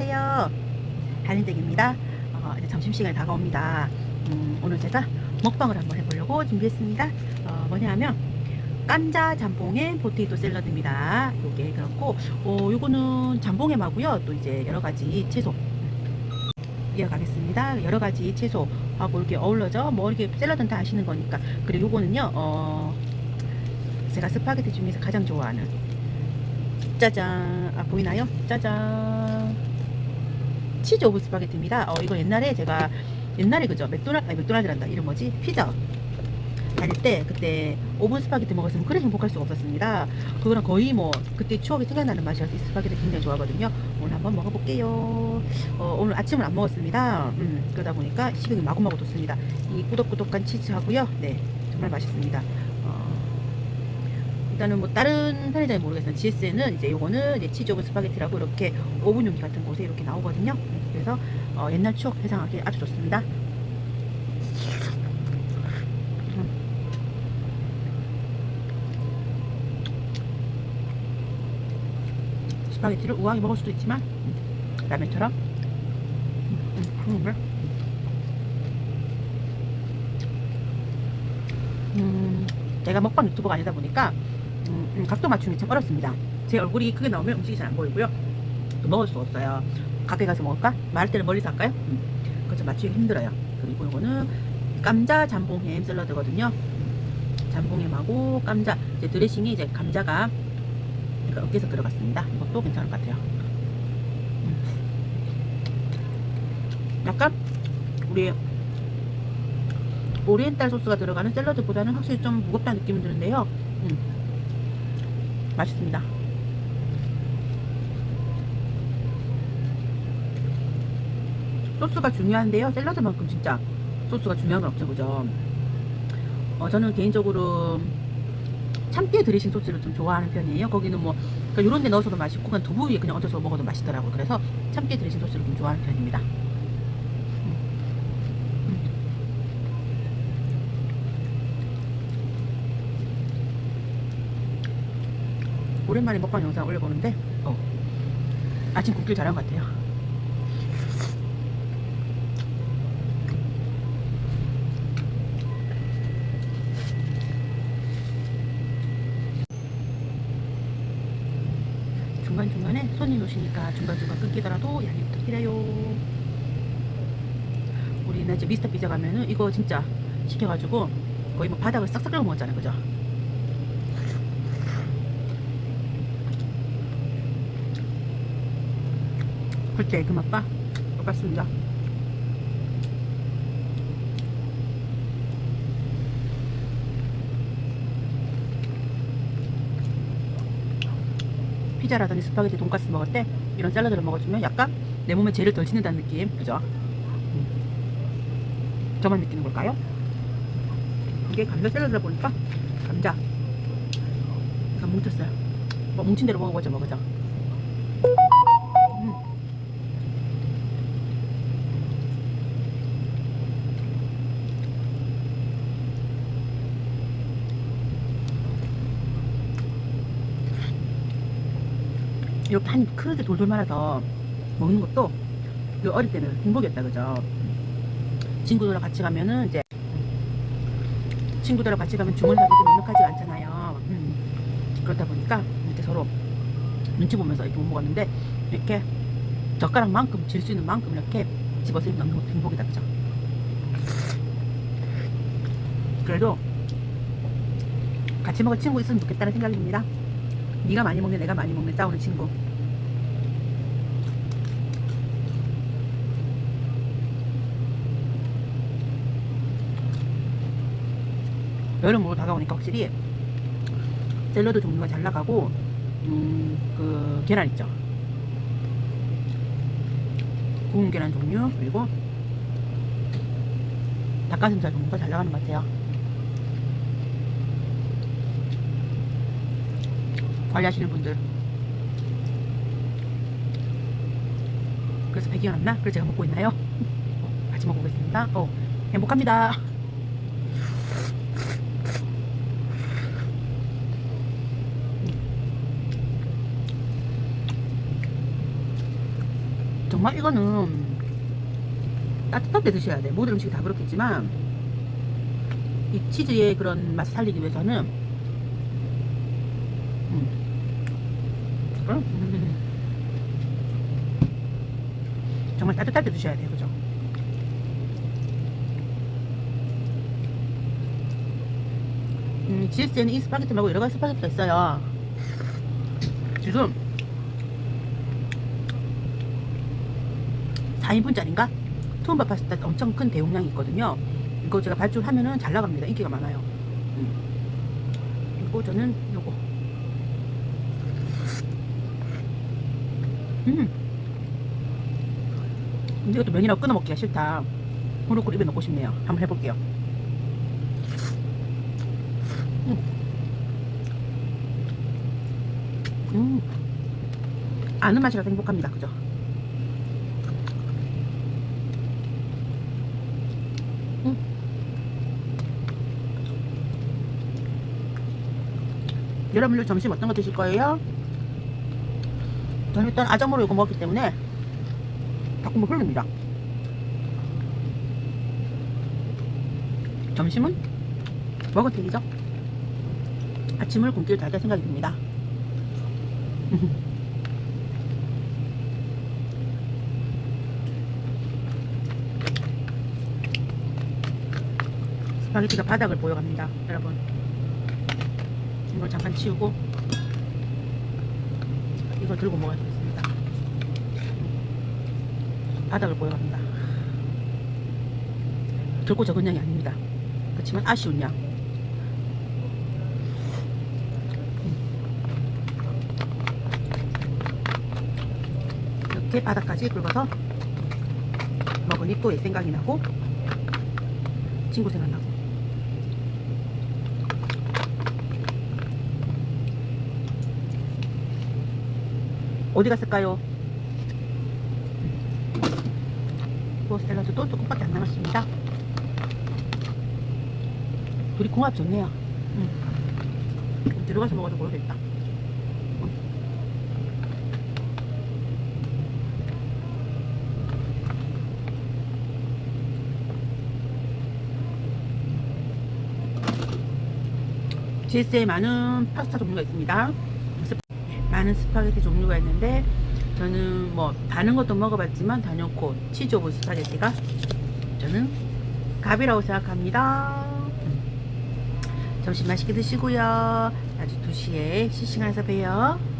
안녕하세요. 한인댁입니다. 어, 이제 점심시간이 다가옵니다. 음, 오늘 제가 먹방을 한번 해보려고 준비했습니다. 어, 뭐냐 하면 깜자 잠봉에 포테이토 샐러드입니다. 요게 그렇고 어, 요거는 잠봉에하고요. 또 이제 여러 가지 채소 이어가겠습니다. 여러 가지 채소하고 이렇게 어울러져 뭐 이렇게 샐러드는 다 아시는 거니까 그리고 요거는요. 어, 제가 스파게티 중에서 가장 좋아하는 짜잔 아 보이나요? 짜잔 치즈 오브 스파게티입니다. 어 이거 옛날에 제가 옛날에 그죠 맥도날 아니 맥도날드란다 이름 뭐지 피자 다닐 때 그때 오븐 스파게티 먹었으면 그래 행복할 수가 없었습니다. 그거랑 거의 뭐 그때 추억이 생각나는 맛이어서 이 스파게티 굉장히 좋아하거든요. 오늘 한번 먹어볼게요. 어, 오늘 아침을 안 먹었습니다. 음, 그러다 보니까 식욕이 마구마구 돋습니다. 이 꾸덕꾸덕한 치즈하고요. 네 정말 맛있습니다. 어, 일단은 뭐 다른 편의점이 모르겠어요. GS는 이제 요거는 이제 치즈 오븐 스파게티라고 이렇게 오븐 용기 같은 곳에 이렇게 나오거든요. 음, 그래서 어, 옛날 추억 회상하기 아주 좋습니다. 음. 스파게티를 우아하게 먹을 수도 있지만 음, 라면처럼 음, 제가 먹방 유튜버가 아니다 보니까 음, 음, 각도 맞추기 참 어렵습니다. 제 얼굴이 크게 나오면 음식이 잘 안 보이고요. 또 먹을 수 없어요. 가게 가서 먹을까? 말할 때는 멀리서 할까요? 음, 좀 맞추기 힘들어요. 그리고 이거는 감자 잠봉 햄 샐러드거든요. 잠봉 햄하고 감자 이제 드레싱이 이제 감자가 그러니까 어깨에서 들어갔습니다. 이것도 괜찮을 것 같아요. 음. 약간 우리 오리엔탈 소스가 들어가는 샐러드보다는 확실히 좀 무겁다는 느낌이 드는데요. 음. 맛있습니다. 소스가 중요한데요. 샐러드만큼 진짜 소스가 중요한 건 없죠, 그죠? 어, 저는 개인적으로 참깨 드레싱 소스를 좀 좋아하는 편이에요. 거기는 뭐 그러니까 이런 데 넣어서도 맛있고 그냥 두부 위에 그냥 얹어서 먹어도 맛있더라고요. 그래서 참깨 드레싱 소스를 좀 좋아하는 편입니다. 오랜만에 먹방 영상 올려보는데 어, 아침 굽길 잘한 것 같아요. 중간중간에 손님 오시니까 중간중간 끊기더라도 양해 부탁드려요. 우리 나 이제 미스터 피자 가면은 이거 진짜 시켜가지고 거의 뭐 바닥을 싹싹 긁어 먹었잖아요. 그죠? 그때 그 맛과 똑같습니다. 피자라든지 스파게티 돈가스 먹을 때 이런 샐러드를 먹어주면 약간 내 몸에 죄를 덜 짓는다는 느낌 그죠? 음. 저만 느끼는 걸까요? 이게 감자 샐러드다 보니까 감자 약간 뭉쳤어요 뭐 뭉친 대로 먹어보죠 먹어죠 음. 이렇게 한 크게 돌돌 말아서 먹는 것도 그 어릴 때는 행복이었다 그죠? 친구들이랑 같이 가면은 이제 친구들이랑 같이 가면 주머니 사기도 넉넉하지가 않잖아요. 음. 그렇다 보니까 이렇게 서로 눈치 보면서 이렇게 못 먹었는데 이렇게 젓가락만큼 질 수 있는 만큼 이렇게 집어서 먹는 것도 행복이다 그죠? 그래도 같이 먹을 친구 있으면 좋겠다는 생각입니다. 네가 많이 먹네 내가 많이 먹네 싸우는 친구 여름으로 다가오니까 확실히 샐러드 종류가 잘 나가고 음, 그 계란 있죠? 구운 계란 종류 그리고 닭가슴살 종류가 잘 나가는 것 같아요. 관리하시는 분들. 그래서 배기가 났나? 그래서 제가 먹고 있나요? 어, 같이 먹어보겠습니다. 어, 행복합니다 정말 이거는 따뜻할 때 드셔야 돼. 모든 음식이 다 그렇겠지만 이 치즈의 그런 맛을 살리기 위해서는 음. 음. 정말 따뜻할 때 드셔야 돼요. 그죠? 음, GS에는 이 스파게티 말고 여러 가지 스파게티가 있어요. 지금 4인분짜리인가? 투움바 파스타 엄청 큰 대용량이 있거든요. 이거 제가 발주하면은 잘 나갑니다. 인기가 많아요. 음. 그리고 저는 요거. 음. 근데 이것도 면이라고 끊어 먹기가 싫다. 무릎 입에 넣고 싶네요. 한번 해볼게요. 음. 아는 맛이라서 행복합니다. 그죠? 음. 여러분들 점심 어떤 거 드실 거예요? 저는 일단 아점으로 이거 먹기 때문에 닭국물 흐릅니다. 점심은 먹어드리죠. 아침을 굶길 잘될 생각이 듭니다. 스파게티가 바닥을 보여갑니다. 여러분. 이걸 잠깐 치우고 이걸 들고 먹어야 되겠습니다. 바닥을 보여갑니다. 결코 적은 양이 아닙니다. 그렇지만 아쉬운 양. 이렇게 바닥까지 긁어서 먹으니 또옛 생각이 나고 친구 생각나고 어디 갔을까요? 또 조금밖에 안 남았습니다 둘이 궁합 좋네요 음. 들어가서 먹어도 모르겠다 GS에 많은 파스타 종류가 있습니다. 많은 스파게티 종류가 있는데 저는 뭐 다른 것도 먹어봤지만 단연코 치즈 오브 스파게티가 저는 갑이라고 생각합니다. 음. 점심 맛있게 드시고요. 아주 2시에 시싱에서 봬요.